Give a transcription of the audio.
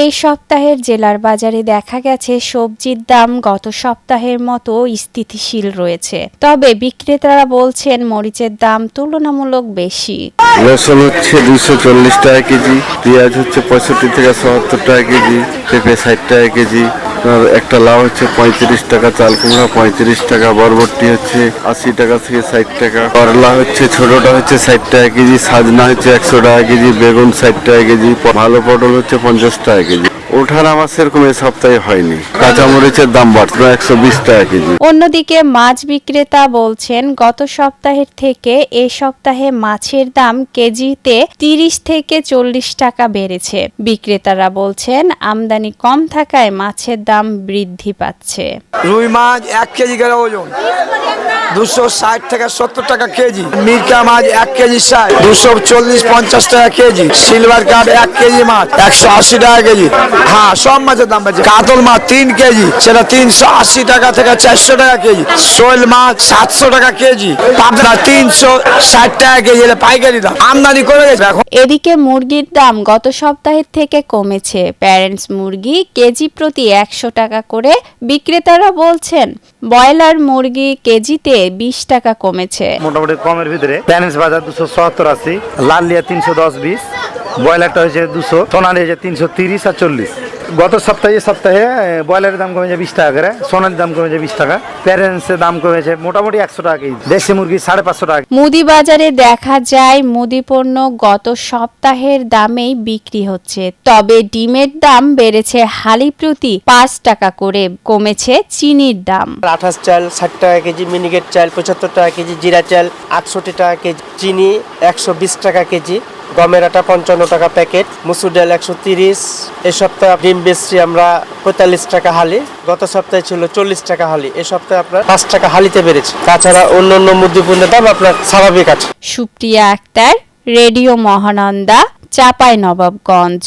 এই সপ্তাহের জেলার বাজারে দেখা গেছে সবজির দাম গত সপ্তাহের মতো স্থিতিশীল রয়েছে। তবে বিক্রেতারা বলছেন মরিচের দাম তুলনামূলক বেশি। রসুন হচ্ছে দুশো চল্লিশ টাকা কেজি, পেঁয়াজ হচ্ছে পঁয়ষট্টি থেকে সত্তর টাকা কেজি, পেঁপে ষাট টাকা কেজি আর একটা লাউ হচ্ছে পঁয়ত্রিশ টাকা, চাল কুমড়া পঁয়ত্রিশ টাকা, বরবটি হচ্ছে আশি টাকা থেকে ষাট টাকা। করলা হচ্ছে ছোটটা হচ্ছে ষাট টাকা কেজি, সাজনা হচ্ছে একশো টাকা কেজি, বেগুন ষাট টাকা কেজি, ভালো পটল হচ্ছে পঞ্চাশ টাকা কেজি। ওঠার আমার সেরকম এই সপ্তাহে হয়নি। কাঁচামরিচের দাম বাড়ছে একশো বিশ টাকা কেজি। অন্যদিকে মাছ বিক্রেতা বলছেন গত সপ্তাহের থেকে এ সপ্তাহে মাছের দাম কেজিতে তিরিশ থেকে চল্লিশ টাকা বেড়েছে। বিক্রেতারা বলছেন আমদানি কম থাকায় মাছের দাম বৃদ্ধি পাচ্ছে। রুই মাছ এক কেজি করে ওজন। দুশো ষাট থেকে সত্তর টাকা কেজি। মিরকা মাছ এক কেজি ষাট। দুশো চল্লিশ পঞ্চাশ টাকা কেজি। সিলভার কাপ এক কেজি মাছ একশো আশি টাকা কেজি। হ্যাঁ সব মাছের দাম বাড়ছে। কাতল মাছ তিন কেজি সেটা তিনশো আশি টাকা থেকে চারশো টাকা কেজি। শোল মাছ সাতশো টাকা কেজি পাবনা তিনশো ষাট টাকা কেজি এটা পাইকারি দাম। আমদানি করে গেছে। এখন এদিকে মুরগির দাম গত সপ্তাহের থেকে কমেছে। প্যারেন্টস মুরগি কেজি প্রতি একশো টাকা করে বিক্রেতারা বলছেন ব্রয়লার মুরগি কেজিতে বিশ টাকা কমেছে। মোটামুটি কমের ভিতরে। প্যানেন্স বাজার দুশো সত্তর আশি লালিয়া তিনশো দশ বিশ ব্রয়লারটা হয়েছে দুশো সোনালি হয়েছে তিনশো তিরিশ আর চল্লিশ। গত সপ্তাহে সপ্তাহে ব্রয়লারের দাম কমেছে বিশ টাকা করে সোনালির দাম কমেছে বিশ টাকা। প্যারেন্টসের দাম কমেছে মোটামুটি একশো টাকা কেজি দেশি মুরগি সাড়ে পাঁচশো টাকা মুদি বাজারে দেখা যায় মুদি পণ্য গত সপ্তাহের দামেই বিক্রি হচ্ছে তবে ডিমের দাম বেড়েছে হালি প্রতি পাঁচ টাকা করে কমেছে চিনির দাম। আঠাশ চাল ষাট টাকা কেজি মিনিকেট চাল পঁচাত্তর টাকা কেজি জিরা চাল আটষট্টি টাকা কেজি চিনি একশো বিশ টাকা কেজি। গমের আটা পঞ্চান্ন টাকা প্যাকেট, মুসুর ডাল একশো তিরিশ। এ সপ্তাহে ডিম বেচছি আমরা পঁয়তাল্লিশ টাকা হালি। গত সপ্তাহে ছিল চল্লিশ টাকা হালি। এ সপ্তাহে আপনার পাঁচ টাকা হালিতে বেড়েছে। তাছাড়া অন্য অন্য মুদ্রিপণ্যের দাম আপনার স্বাভাবিক আছে। সুপ্রিয়া আক্তার, রেডিও মহানন্দা, চাপাই নবাবগঞ্জ।